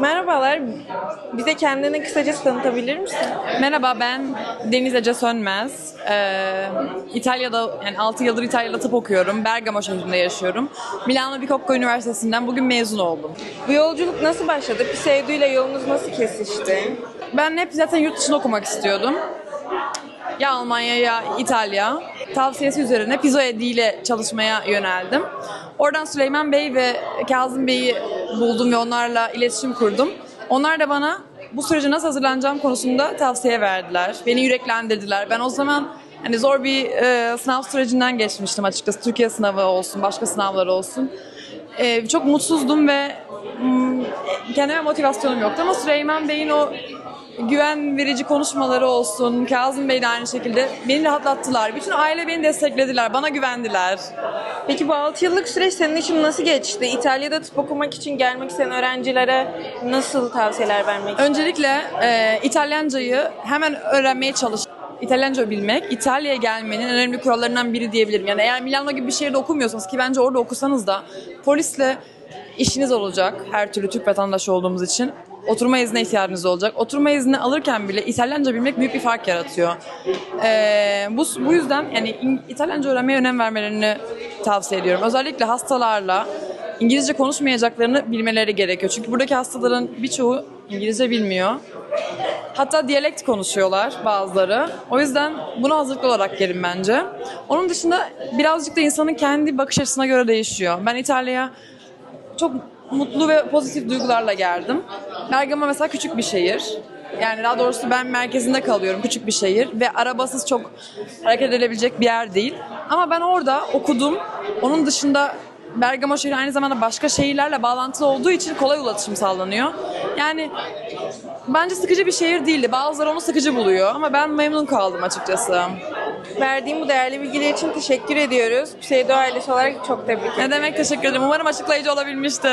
Merhabalar. Bize kendini kısaca tanıtabilir misin? Merhaba ben Deniz Ece Sönmez. Ee, İtalya'da yani 6 yıldır İtalya'da tıp okuyorum. Bergamo şehrinde yaşıyorum. Milano Bicocca Üniversitesi'nden bugün mezun oldum. Bu yolculuk nasıl başladı? Pseudo ile yolunuz nasıl kesişti? Ben hep zaten yurt dışında okumak istiyordum. Ya Almanya ya İtalya. Tavsiyesi üzerine Pizoedi ile çalışmaya yöneldim. Oradan Süleyman Bey ve Kazım Bey'i buldum ve onlarla iletişim kurdum. Onlar da bana bu sürece nasıl hazırlanacağım konusunda tavsiye verdiler. Beni yüreklendirdiler. Ben o zaman hani zor bir e, sınav sürecinden geçmiştim açıkçası. Türkiye sınavı olsun, başka sınavlar olsun. E, çok mutsuzdum ve mm, kendime motivasyonum yoktu ama Süleyman Bey'in o güven verici konuşmaları olsun, Kazım Bey de aynı şekilde beni rahatlattılar. Bütün aile beni desteklediler, bana güvendiler. Peki bu 6 yıllık süreç senin için nasıl geçti? İtalya'da tıp okumak için gelmek isteyen öğrencilere nasıl tavsiyeler vermek Öncelikle e, İtalyancayı hemen öğrenmeye çalış. İtalyanca bilmek, İtalya'ya gelmenin en önemli kurallarından biri diyebilirim. Yani eğer Milano gibi bir şehirde okumuyorsanız ki bence orada okusanız da polisle işiniz olacak her türlü Türk vatandaşı olduğumuz için. Oturma iznine ihtiyacınız olacak. Oturma izni alırken bile İtalyanca bilmek büyük bir fark yaratıyor. Ee, bu, bu yüzden yani İtalyanca öğrenmeye önem vermelerini tavsiye ediyorum. Özellikle hastalarla İngilizce konuşmayacaklarını bilmeleri gerekiyor. Çünkü buradaki hastaların birçoğu İngilizce bilmiyor. Hatta diyalekt konuşuyorlar bazıları. O yüzden buna hazırlıklı olarak gelin bence. Onun dışında birazcık da insanın kendi bakış açısına göre değişiyor. Ben İtalya'ya çok mutlu ve pozitif duygularla geldim. Bergama mesela küçük bir şehir. Yani daha doğrusu ben merkezinde kalıyorum, küçük bir şehir ve arabasız çok hareket edilebilecek bir yer değil. Ama ben orada okudum. Onun dışında Bergamo şehri aynı zamanda başka şehirlerle bağlantılı olduğu için kolay ulaşım sağlanıyor. Yani bence sıkıcı bir şehir değildi. Bazıları onu sıkıcı buluyor ama ben memnun kaldım açıkçası. Verdiğim bu değerli bilgiler için teşekkür ediyoruz. Pseudo ailesi olarak çok tebrik ederim. Ne demek teşekkür ederim. Umarım açıklayıcı olabilmiştir.